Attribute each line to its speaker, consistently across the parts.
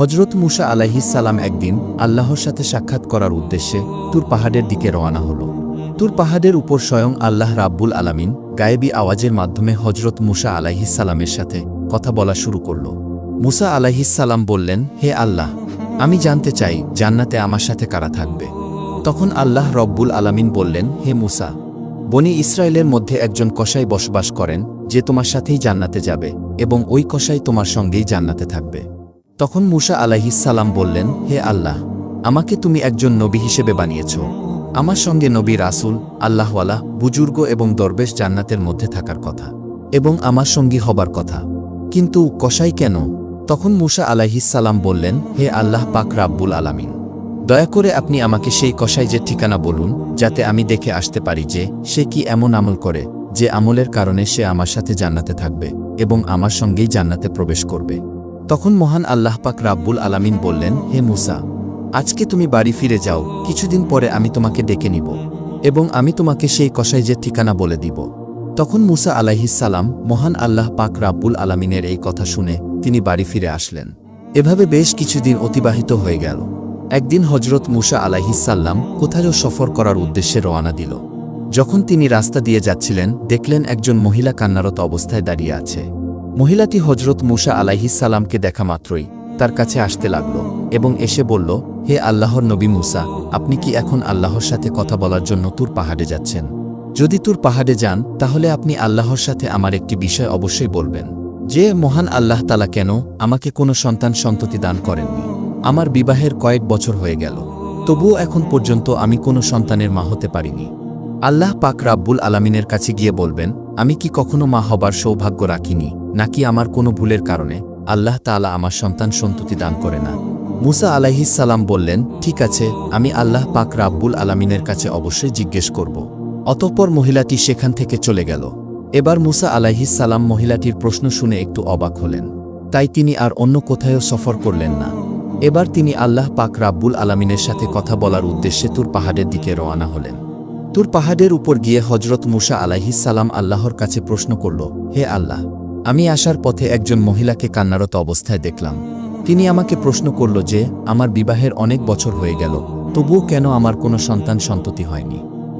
Speaker 1: হজরত মুসা আলাইহিসাল্লাম একদিন আল্লাহর সাথে সাক্ষাৎ করার উদ্দেশ্যে তুর পাহাড়ের দিকে রওনা হল। তুর পাহাড়ের উপর স্বয়ং আল্লাহ রাব্বুল আলামিন গায়েবী আওয়াজের মাধ্যমে হজরত মুসা আলাইহিসাল্লামের সাথে কথা বলা শুরু করল। মুসা আলাইহিসাল্লাম বললেন, হে আল্লাহ, আমি জানতে চাই জান্নাতে আমার সাথে কারা থাকবে? তখন আল্লাহ রব্বুল আলামিন বললেন, হে মুসা, বনি ইসরায়েলের মধ্যে একজন কসাই বসবাস করেন, যে তোমার সাথেই জান্নাতে যাবে এবং ওই কসাই তোমার সঙ্গেই জান্নাতে থাকবে। তখন মুসা আলাইহিসাল্লাম বললেন, হে আল্লাহ, আমাকে তুমি একজন নবী হিসেবে বানিয়েছ। আমার সঙ্গে নবী রাসুল, আল্লাহওয়ালা, বুজুর্গ এবং দরবেশ জান্নাতের মধ্যে থাকার কথা এবং আমার সঙ্গী হবার কথা। কিন্তু কসাই কেন? তখন মুসা আলাইহিসাল্লাম বললেন, হে আল্লাহ পাক রাব্বুল আলামিন, দয়া করে আপনি আমাকে সেই যে ঠিকানা বলুন, যাতে আমি দেখে আসতে পারি যে সে কি এমন আমল করে, যে আমলের কারণে সে আমার সাথে জান্নাতে থাকবে এবং আমার সঙ্গেই জান্নাতে প্রবেশ করবে। তখন মহান আল্লাহ পাক রাব্বুল আলামিন বললেন, হে মুসা, আজকে তুমি বাড়ি ফিরে যাও, কিছুদিন পরে আমি তোমাকে ডেকে নিব এবং আমি তোমাকে সেই যে ঠিকানা বলে দিব। তখন মুসা আলাইহিসাল্লাম মহান আল্লাহ পাক রাব্বুল আলামিনের এই কথা শুনে তিনি বাড়ি ফিরে আসলেন। এভাবে বেশ কিছুদিন অতিবাহিত হয়ে গেল। একদিন হজরত মুসা আলাইহিসাল্লাম কোথাও সফর করার উদ্দেশ্যে রওনা দিল। যখন তিনি রাস্তা দিয়ে যাচ্ছিলেন, দেখলেন একজন মহিলা কান্নারত অবস্থায় দাঁড়িয়ে আছে। মহিলাটি হজরত মুসা আলাইহিসাল্লামকে দেখা মাত্রই তার কাছে আসতে লাগল এবং এসে বলল, হে আল্লাহর নবী মুসা, আপনি কি এখন আল্লাহর সাথে কথা বলার জন্য তুর পাহাড়ে যাচ্ছেন? যদি তুর পাহাড়ে যান, তাহলে আপনি আল্লাহর সাথে আমার একটি বিষয় অবশ্যই বলবেন। যে মহান আল্লাহ তালা কেন আমাকে কোনো সন্তান সন্ততি দান করেননি? আমার বিবাহের কয়েক বছর হয়ে গেল। তবুও এখন পর্যন্ত আমি কোনো সন্তানের মা হতে পারিনি। আল্লাহ পাক রাব্বুল আলামিনের কাছে গিয়ে বলবেন, আমি কি কখনো মা হবার সৌভাগ্য রাখিনি, নাকি আমার কোনো ভুলের কারণে? আল্লাহ তাআলা আমার সন্তান সন্ততি দান করে না। মুসা আলাইহিসাল্লাম বললেন, ঠিক আছে, আমি আল্লাহ পাক রাব্বুল আলামিনের কাছে অবশ্যই জিজ্ঞেস করব। অতঃপর মহিলাটি সেখান থেকে চলে গেল। এবার মুসা আলাইহিসাল্লাম মহিলাটির প্রশ্ন শুনে একটু অবাক হলেন। তাই তিনি আর অন্য কোথায়ও সফর করলেন না। এবার তিনি আল্লাহ পাক রাব্বুল আলামিনের সাথে কথা বলার উদ্দেশ্যে তুর পাহাড়ের দিকে রওনা হলেন। তুর পাহাড়ের উপর গিয়ে হজরত মুসা আলাইহিসাল্লাম আল্লাহর কাছে প্রশ্ন করল, হে আল্লাহ, আমি আসার পথে একজন মহিলাকে কান্নারত অবস্থায় দেখলাম। তিনি আমাকে প্রশ্ন করল যে, আমার বিবাহের অনেক বছর হয়ে গেল, তবুও কেন আমার কোনো সন্তান সন্ততি হয়নি?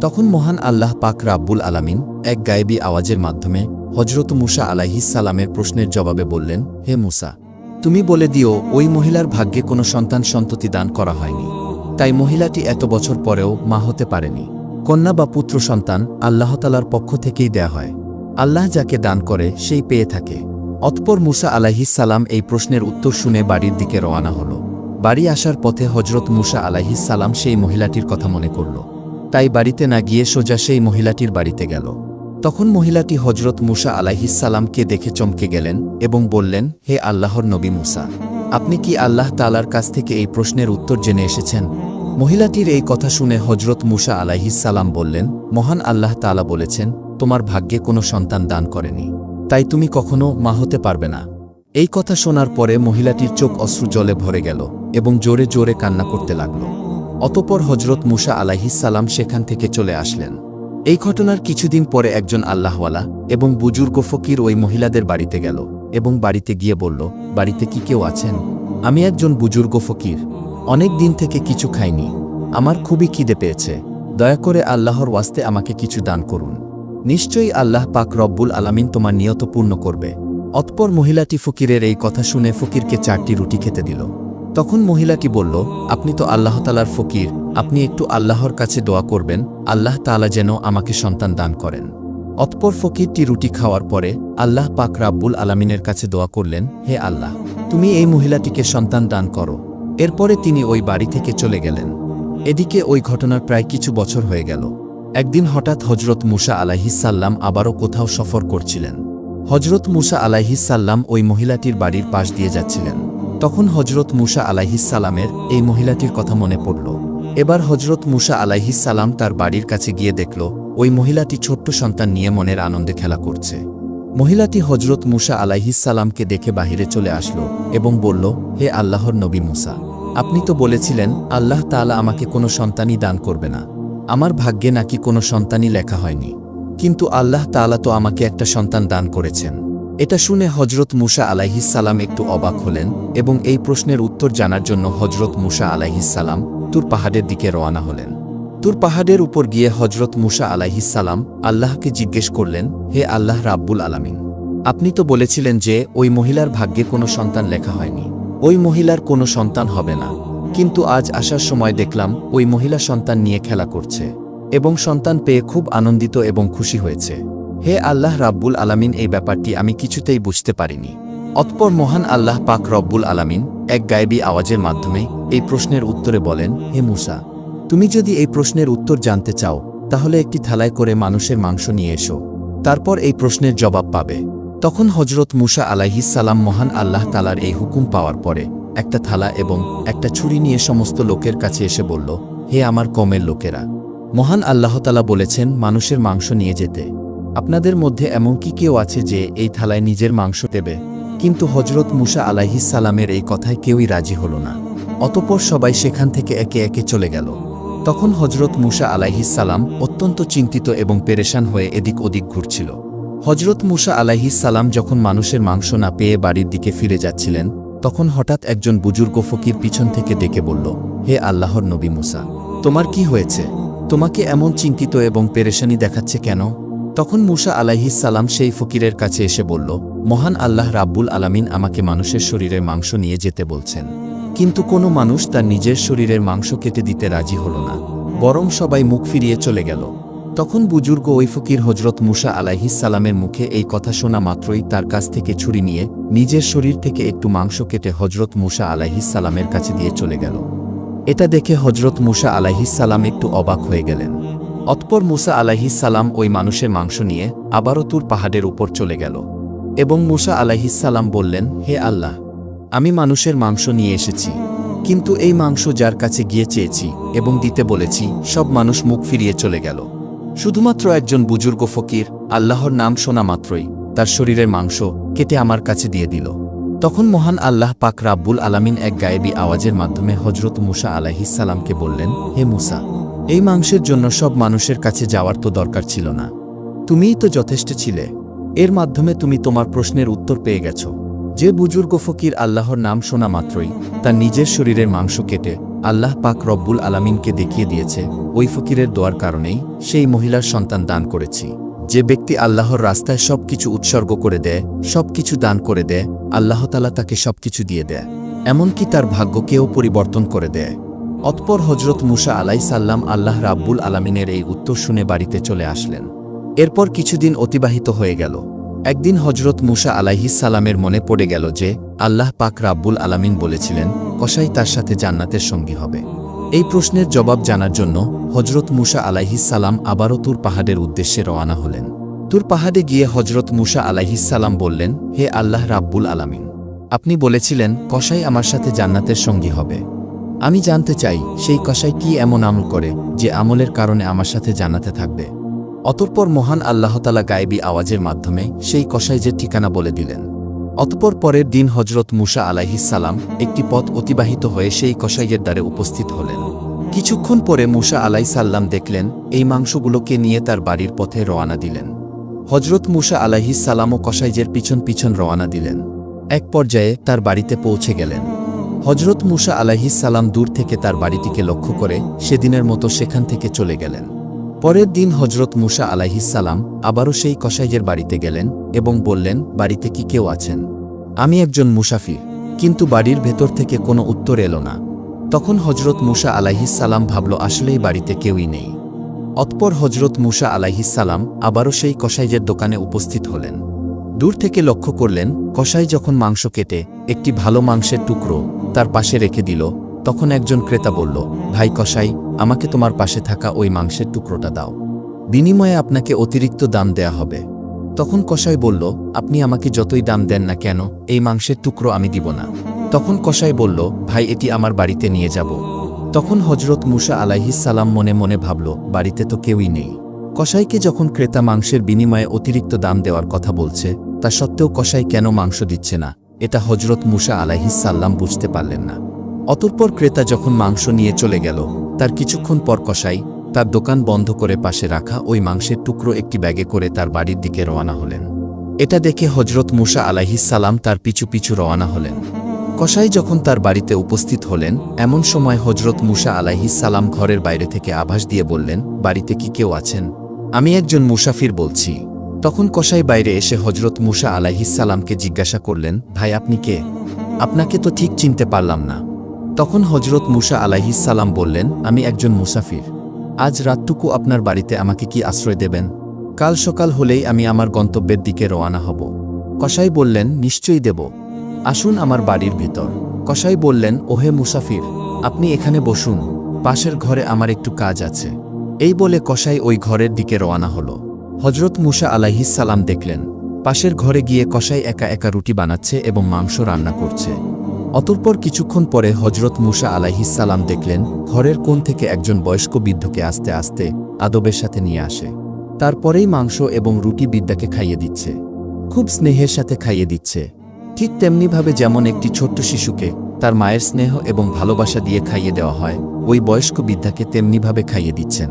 Speaker 1: তখন মহান আল্লাহ পাক রাব্বুল আলামিন এক গায়েবী আওয়াজের মাধ্যমে হজরত মুসা আলাইহিসাল্লামের প্রশ্নের জবাবে বললেন, হে মুসা, তুমি বলে দিও, ওই মহিলার ভাগ্যে কোনো সন্তান সন্ততি দান করা হয়নি। তাই মহিলাটি এত বছর পরেও মা হতে পারেনি। কন্যা বা পুত্র সন্তান আল্লাহতালার পক্ষ থেকেই দেয়া হয়। আল্লাহ যাকে দান করে, সেই পেয়ে থাকে। অতপর মুসা আলাইহিসাল্লাম এই প্রশ্নের উত্তর শুনে বাড়ির দিকে রওয়ানা হল। বাড়ি আসার পথে হজরত মুসা আলাইহিসাল্লাম সেই মহিলাটির কথা মনে করল। তাই বাড়িতে না গিয়ে সোজা সেই মহিলাটির বাড়িতে গেল। তখন মহিলাটি হজরত মুসা আলাইহিসাল্লামকে দেখে চমকে গেলেন এবং বললেন, হে আল্লাহর নবী মুসা, আপনি কি আল্লাহ তালার কাছ থেকে এই প্রশ্নের উত্তর জেনে এসেছেন? মহিলাটির এই কথা শুনে হজরত মুসা আলাইহিসাল্লাম বললেন, মহান আল্লাহ তালা বলেছেন, তোমার ভাগ্যে কোনো সন্তান দান করেনি, তাই তুমি কখনো মা হতে পারবে না। এই কথা শোনার পরে মহিলাটির চোখ অশ্রু জলে ভরে গেল এবং জোরে জোরে কান্না করতে লাগল। অতপর হজরত মুসা আলাইহিসাল্লাম সেখান থেকে চলে আসলেন। এই ঘটনার কিছুদিন পরে একজন আল্লাহওয়ালা এবং বুজুর্গ ফকির ওই মহিলাদের বাড়িতে গেল এবং বাড়িতে গিয়ে বলল, বাড়িতে কি কেউ আছেন? আমি একজন বুজুর্গ ফকির। অনেক দিন থেকে কিছু খাইনি। আমার খুবই খিদে পেয়েছে। দয়া করে আল্লাহর ওয়াস্তে আমাকে কিছু দান করুন। নিশ্চয়ই আল্লাহ পাক রব্বুল আলামিন তোমার নিয়ত পূর্ণ করবে। অতপর মহিলাটি ফকিরের এই কথা শুনে ফকিরকে চারটি রুটি খেতে দিল। তখন মহিলাটি বলল, আপনি তো আল্লাহ তালার ফকির। আপনি একটু আল্লাহর কাছে দোয়া করবেন। আল্লাহ তালা যেন আমাকে সন্তান দান করেন। অতপর ফকিরটি রুটি খাওয়ার পরে আল্লাহ পাক রাব্বুল আলামিনের কাছে দোয়া করলেন, হে আল্লাহ, তুমি এই মহিলাটিকে সন্তান দান করো। এরপরে তিনি ওই বাড়ি থেকে চলে গেলেন। এদিকে ওই ঘটনার প্রায় কিছু বছর হয়ে গেল। একদিন হঠাৎ হজরত মুসা আলাইহিসাল্লাম আবারও কোথাও সফর করছিলেন। হজরত মুসা আলাইহিসাল্লাম ওই মহিলাটির বাড়ির পাশ দিয়ে যাচ্ছিলেন। তখন হজরত মুসা আলাইহিসাল্লামের এই মহিলাটির কথা মনে পড়ল। এবার হজরত মুসা আলাইহিসাল্লাম তার বাড়ির কাছে গিয়ে দেখল, ওই মহিলাটি ছোট্ট সন্তান নিয়ে মনের আনন্দে খেলা করছে। মহিলাটি হজরত মুসা আলাইহিসাল্লামকে দেখে বাহিরে চলে আসলো এবং বলল, হে আল্লাহর নবী মুসা আপনি তো বলেছিলেন, আল্লাহ তাআলা আমাকে কোনো সন্তানই দান করবে না। আমার ভাগ্যে নাকি কোনো সন্তানই লেখা হয়নি। কিন্তু আল্লাহ তাআলা তো আমাকে একটা সন্তান দান করেছেন। এটা শুনে হজরত মুসা আলাইহিসাল্লাম একটু অবাক হলেন এবং এই প্রশ্নের উত্তর জানার জন্য হজরত মুসা আলাইহিসাল্লাম তুর পাহাড়ের দিকে রওনা হলেন। তুর পাহাড়ের উপর গিয়ে হজরত মুসা আলাইহিসাল্লাম আল্লাহকে জিজ্ঞেস করলেন, হে আল্লাহ রাব্বুল আলামিন, আপনি তো বলেছিলেন যে, ওই মহিলার ভাগ্যে কোনো সন্তান লেখা হয়নি। ওই মহিলার কোনো সন্তান হবে না। কিন্তু আজ আসার সময় দেখলাম, ওই মহিলা সন্তান নিয়ে খেলা করছে এবং সন্তান পেয়ে খুব আনন্দিত এবং খুশি হয়েছে। হে আল্লাহ রাব্বুল আলামিন, এই ব্যাপারটি আমি কিছুতেই বুঝতে পারিনি। অতপর মহান আল্লাহ পাক রব্বুল আলামিন এক গায়েবী আওয়াজের মাধ্যমে এই প্রশ্নের উত্তরে বলেন, হে মুসা, তুমি যদি এই প্রশ্নের উত্তর জানতে চাও, তাহলে একটি থালায় করে মানুষের মাংস নিয়ে এসো। তারপর এই প্রশ্নের জবাব পাবে। তখন হজরত মুসা আলাইহিসাল্লাম মহান আল্লাহ তালার এই হুকুম পাওয়ার পরে একটা থালা এবং একটা ছুরি নিয়ে সমস্ত লোকের কাছে এসে বলল, হে আমার কমের লোকেরা, মহান আল্লাহতালা বলেছেন মানুষের মাংস নিয়ে যেতে। আপনাদের মধ্যে এমন কি কেউ আছে যে এই থালায় নিজের মাংস দেবে? কিন্তু হজরত মুসা আলাইহিসালামের এই কথায় কেউই রাজি হল না। অতপর সবাই সেখান থেকে একে একে চলে গেল। তখন হজরত মুসা আলাইহিসাল্লাম অত্যন্ত চিন্তিত এবং পেরেশান হয়ে এদিক ওদিক ঘুরছিল। হজরত মুসা আলাইহিসাল্লাম যখন মানুষের মাংস না পেয়ে বাড়ির দিকে ফিরে যাচ্ছিলেন, তখন হঠাৎ একজন বুজুর্গ ফকির পিছন থেকে ডেকে বলল, হে আল্লাহর নবী মুসা, তোমার কি হয়েছে? তোমাকে এমন চিন্তিত এবং পেরেশানি দেখাচ্ছে কেন? তখন মুসা আলাইহিসাল্লাম সেই ফকিরের কাছে এসে বলল, মহান আল্লাহ রাব্বুল আলামিন আমাকে মানুষের শরীরের মাংস নিয়ে যেতে বলছেন। কিন্তু কোনো মানুষ তার নিজের শরীরের মাংস কেটে দিতে রাজি হল না। বরং সবাই মুখ ফিরিয়ে চলে গেল। তখন বুজুর্গ ওই ফকির হজরত মুসা আলাইহিসালামের মুখে এই কথা শোনা মাত্রই তার কাছ থেকে ছুরি নিয়ে নিজের শরীর থেকে একটু মাংস কেটে হজরত মুসা আলাইহিসালামের কাছে দিয়ে চলে গেল। এটা দেখে হজরত মুসা আলাইহিসালাম একটু অবাক হয়ে গেলেন। অতপর মুসা আলাইহিসালাম ওই মানুষের মাংস নিয়ে আবারও তুর পাহাড়ের উপর চলে গেল এবং মুসা আলাইহিসালাম বললেন, হে আল্লাহ, আমি মানুষের মাংস নিয়ে এসেছি, কিন্তু এই মাংস যার কাছে গিয়ে চেয়েছি এবং দিতে বলেছি, সব মানুষ মুখ ফিরিয়ে চলে গেল। শুধুমাত্র একজন বুজুর্গ ফকির, আল্লাহর নাম শোনা মাত্রই, তার শরীরের মাংস কেটে আমার কাছে দিয়ে দিল। তখন মহান আল্লাহ পাক রাব্বুল আলামিন এক গায়েবী আওয়াজের মাধ্যমে হজরত মুসা আলাহিসাল্লামকে বললেন, হে মুসা, এই মাংসের জন্য সব মানুষের কাছে যাওয়ার তো দরকার ছিল না। তুমিই তো যথেষ্ট ছিলে। এর মাধ্যমে তুমি তোমার প্রশ্নের উত্তর পেয়ে গেছ। যে বুজুর্গ ফকির আল্লাহর নাম শোনা মাত্রই, তার নিজের শরীরের মাংস কেটে আল্লাহ পাক রব্বুল আলামিনকে দেখিয়ে দিয়েছে, ওই ফকিরের দোয়ার কারণেই সেই মহিলার সন্তান দান করেছি। যে ব্যক্তি আল্লাহর রাস্তায় সব কিছু উৎসর্গ করে দেয় সব কিছু দান করে দেয় আল্লাহতালা তাকে সব কিছু দিয়ে দেয়। এমনকি তার ভাগ্যকেও পরিবর্তন করে দেয়। অতপর হজরত মুসা আলাই সাল্লাম আল্লাহ রাব্বুল আলামিনের এই উত্তর শুনে বাড়িতে চলে আসলেন। এরপর কিছুদিন অতিবাহিত হয়ে গেল। একদিন হজরত মুসা আলাইহিসালামের মনে পড়ে গেল যে, আল্লাহ পাক রাব্বুল আলামিন বলেছিলেন, কসাই তার সাথে জান্নাতের সঙ্গী হবে। এই প্রশ্নের জবাব জানার জন্য হজরত মুসা আলাইহিসাল্লাম আবারও তুর পাহাড়ের উদ্দেশ্যে রওয়ানা হলেন। তুর পাহাড়ে গিয়ে হজরত মুসা আলাইহিসাল্লাম বললেন, হে আল্লাহ রাব্বুল আলামিন, আপনি বলেছিলেন, কসাই আমার সাথে জান্নাতের সঙ্গী হবে। আমি জানতে চাই, সেই কসাই কি এমন আমল করে, যে আমলের কারণে আমার সাথে জান্নাতে থাকবে? অতঃপর মহান আল্লাহতালা গায়েবী আওয়াজের মাধ্যমে সেই কসাইজের ঠিকানা বলে দিলেন। অতপর পরের দিন হজরত মুসা আলাইহিসাল্লাম একটি পথ অতিবাহিত হয়ে সেই কসাইয়ের দ্বারে উপস্থিত হলেন। কিছুক্ষণ পরে মুসা আলাইসাল্লাম দেখলেন, এই মাংসগুলোকে নিয়ে তার বাড়ির পথে রওয়ানা দিলেন। হজরত মুসা আলাইহিসাল্লামও কসাইজের পিছন পিছন রওয়ানা দিলেন। এক পর্যায়ে তার বাড়িতে পৌঁছে গেলেন। হজরত মুসা আলাইহিসাল্লাম দূর থেকে তার বাড়িটিকে লক্ষ্য করে সেদিনের মতো সেখান থেকে চলে গেলেন। পরের দিন হজরত মুসা আলাইহিসাল্লাম আবারও সেই কসাইজের বাড়িতে গেলেন এবং বললেন, বাড়িতে কি কেউ আছেন? আমি একজন মুসাফির, কিন্তু বাড়ির ভেতর থেকে কোনো উত্তর এলো না। তখন হজরত মুসা আলাইহিসাল্লাম ভাবল, আসলেই বাড়িতে কেউই নেই। অতপর হজরত মুসা আলাইহিসাল্লাম আবারও সেই কসাইজের দোকানে উপস্থিত হলেন। দূর থেকে লক্ষ্য করলেন, কসাই যখন মাংস কেটে একটি ভালো মাংসের টুকরো তার পাশে রেখে দিল তখন একজন ক্রেতা বলল, ভাই কসাই, আমাকে তোমার পাশে থাকা ওই মাংসের টুকরোটা দাও। বিনিময়ে আপনাকে অতিরিক্ত দাম দেয়া হবে। তখন কসাই বলল, আপনি আমাকে যতই দাম দেন না কেন, এই মাংসের টুকরো আমি দিব না। তখন কসাই বলল, ভাই, এটি আমার বাড়িতে নিয়ে যাব। তখন হজরত মুসা আলাইহিসাল্লাম মনে মনে ভাবল, বাড়িতে তো কেউই নেই। কসাইকে যখন ক্রেতা মাংসের বিনিময়ে অতিরিক্ত দাম দেওয়ার কথা বলছে, তা সত্ত্বেও কসাই কেন মাংস দিচ্ছে না, এটা হজরত মুসা আলাইহিসাল্লাম বুঝতে পারলেন না। অতঃপর ক্রেতা যখন মাংস নিয়ে চলে গেল, তার কিছুক্ষণ পর কসাই তার দোকান বন্ধ করে পাশে রাখা ওই মাংসের টুকরো একটি ব্যাগে করে তার বাড়ির দিকে রওনা হলেন। এটা দেখে হজরত মুসা আলাইহিসাল্লাম তার পিছু পিছু রওয়ানা হলেন। কসাই যখন তার বাড়িতে উপস্থিত হলেন, এমন সময় হজরত মুসা আলাইহিসাল্লাম ঘরের বাইরে থেকে আভাস দিয়ে বললেন, বাড়িতে কি কেউ আছেন? আমি একজন মুসাফির বলছি। তখন কসাই বাইরে এসে হজরত মুসা আলাইহিসাল্লামকে জিজ্ঞাসা করলেন, ভাই, আপনি কে? আপনাকে তো ঠিক চিনতে পারলাম না। তখন হজরত মুসা আলাইহিসাল্লাম বললেন, আমি একজন মুসাফির। আজ রাতটুকু আপনার বাড়িতে আমাকে কি আশ্রয় দেবেন? কাল সকাল হলেই আমি আমার গন্তব্যের দিকে রওয়ানা হব। কসাই বললেন, নিশ্চয়ই দেব। আসুন আমার বাড়ির ভিতর। কসাই বললেন, ওহে মুসাফির, আপনি এখানে বসুন। পাশের ঘরে আমার একটু কাজ আছে। এই বলে কসাই ওই ঘরের দিকে রওয়ানা হল। হজরত মুসা আলাইহিসাল্লাম দেখলেন, পাশের ঘরে গিয়ে কসাই একা একা রুটি বানাচ্ছে এবং মাংস রান্না করছে। অতঃপর কিছুক্ষণ পরে হজরত মুসা আলাইহিসাল্লাম দেখলেন, ঘরের কোণ থেকে একজন বয়স্ক বৃদ্ধকে আস্তে আস্তে আদবের সাথে নিয়ে আসে। তারপরেই মাংস এবং রুটি বিদ্যাকে খাইয়ে দিচ্ছে। খুব স্নেহের সাথে খাইয়ে দিচ্ছে। ঠিক তেমনিভাবে যেমন একটি ছোট্ট শিশুকে তার মায়ের স্নেহ এবং ভালোবাসা দিয়ে খাইয়ে দেওয়া হয়, ওই বয়স্ক বিদ্যাকে তেমনিভাবে খাইয়ে দিচ্ছেন।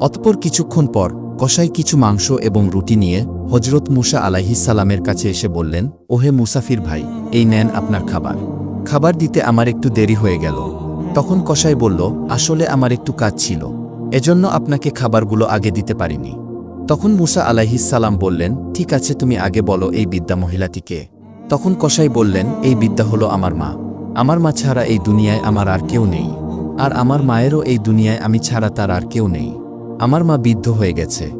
Speaker 1: অতপর কিছুক্ষণ পর কষাই কিছু মাংস এবং রুটি নিয়ে হজরত মুসা আলাইহিসাল্লামের কাছে এসে বললেন, ওহে মুসাফির ভাই, এই নেন আপনার খাবার। খাবার দিতে আমার একটু দেরি হয়ে গেল। তখন কসাই বলল, আসলে আমার একটু কাজ ছিল। এজন্য আপনাকে খাবারগুলো আগে দিতে পারিনি। তখন মুসা আলাইহিসাল্লাম বললেন, ঠিক আছে, তুমি আগে বলো এই বিদ্যা মহিলাটিকে। তখন কসাই বললেন, এই বিদ্যা হলো আমার মা। আমার মা ছাড়া এই দুনিয়ায় আমার আর কেউ নেই। আর আমার মায়েরও এই দুনিয়ায় আমি ছাড়া তার আর কেউ নেই। আমার মা বিদ্ধ হয়ে গেছে।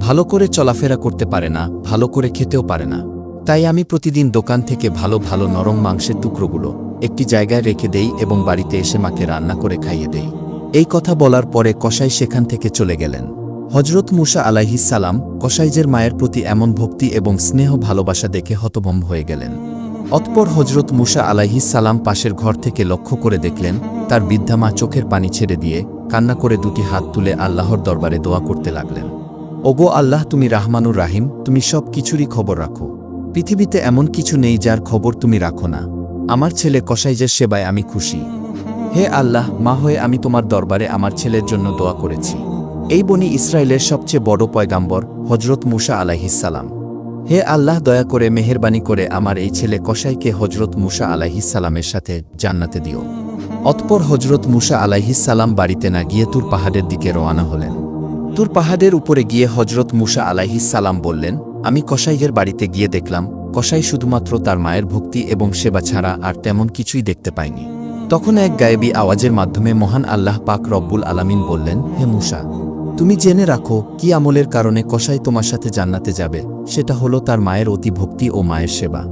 Speaker 1: ভালো করে চলাফেরা করতে পারে না, ভালো করে খেতেও পারে না। তাই আমি প্রতিদিন দোকান থেকে ভালো ভালো নরম মাংসের টুকরোগুলো একটি জায়গায় রেখে দেই এবং বাড়িতে এসে মাকে রান্না করে খাইয়ে দেই। এই কথা বলার পরে কসাই সেখান থেকে চলে গেলেন। হজরত মুসা আলাইহিসাল্লাম কসাইজের মায়ের প্রতি এমন ভক্তি এবং স্নেহ ভালোবাসা দেখে হতভম্ব হয়ে গেলেন। অতপর হজরত মুসা আলাইহিসাল্লাম পাশের ঘর থেকে লক্ষ্য করে দেখলেন, তার বৃদ্ধা মা চোখের পানি ছেড়ে দিয়ে কান্না করে দুটি হাত তুলে আল্লাহর দরবারে দোয়া করতে লাগলেন। ওগো আল্লাহ, তুমি রাহমানুর রাহিম, তুমি সব কিছুরই খবর রাখো। পৃথিবীতে এমন কিছু নেই যার খবর তুমি রাখো না। আমার ছেলে কসাইজের সেবায় আমি খুশি। হে আল্লাহ, মা হয়ে আমি তোমার দরবারে আমার ছেলের জন্য দোয়া করেছি। এই বনি ইসরায়েলের সবচেয়ে বড় পয়গাম্বর হজরত মুসা আলাইহিসাল্লাম হে আল্লাহ, দয়া করে মেহেরবানি করে আমার এই ছেলে কসাইকে হজরত মুসা আলাইহিসাল্লামের সাথে জান্নাতে দিও। অতপর হজরত মুসা আলাইহিসাল্লাম বাড়িতে না গিয়ে তুর পাহাড়ের দিকে রওয়ানা হলেন। তুর পাহাড়ের উপরে গিয়ে হজরত মুসা আলাইহিসাল্লাম বললেন, আমি কসাইয়ের বাড়িতে গিয়ে দেখলাম কসাই শুধুমাত্র তার মায়ের ভক্তি এবং সেবা ছাড়া আর তেমন কিছুই দেখতে পায়নি। তখন এক গায়েবী আওয়াজের মাধ্যমে মহান আল্লাহ পাক রব্বুল আলামিন বললেন, হে মুসা, তুমি জেনে রাখো কি আমলের কারণে কসাই তোমার সাথে জান্নাতে যাবে? সেটা হলো তার মায়ের অতি ভক্তি ও মায়ের সেবা।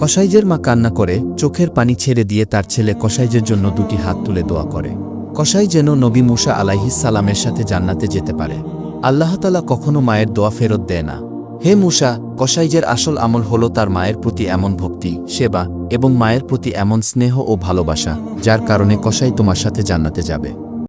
Speaker 1: কসাইজের মা কান্না করে চোখের পানি ছেড়ে দিয়ে তার ছেলে কসাইজের জন্য দুটি হাত তুলে দোয়া করে। কসাই যেন নবী মুসা আলাইহিস সালামের সাথে জান্নাতে যেতে পারে। আল্লাহতালা কখনো মায়ের দোয়া ফেরত দেয় না। হে মূষা কসাইজের আসল আমল হল তার মায়ের প্রতি এমন ভক্তি, সেবা এবং মায়ের প্রতি এমন স্নেহ ও ভালোবাসা, যার কারণে কসাই তোমার সাথে জান্নাতে যাবে।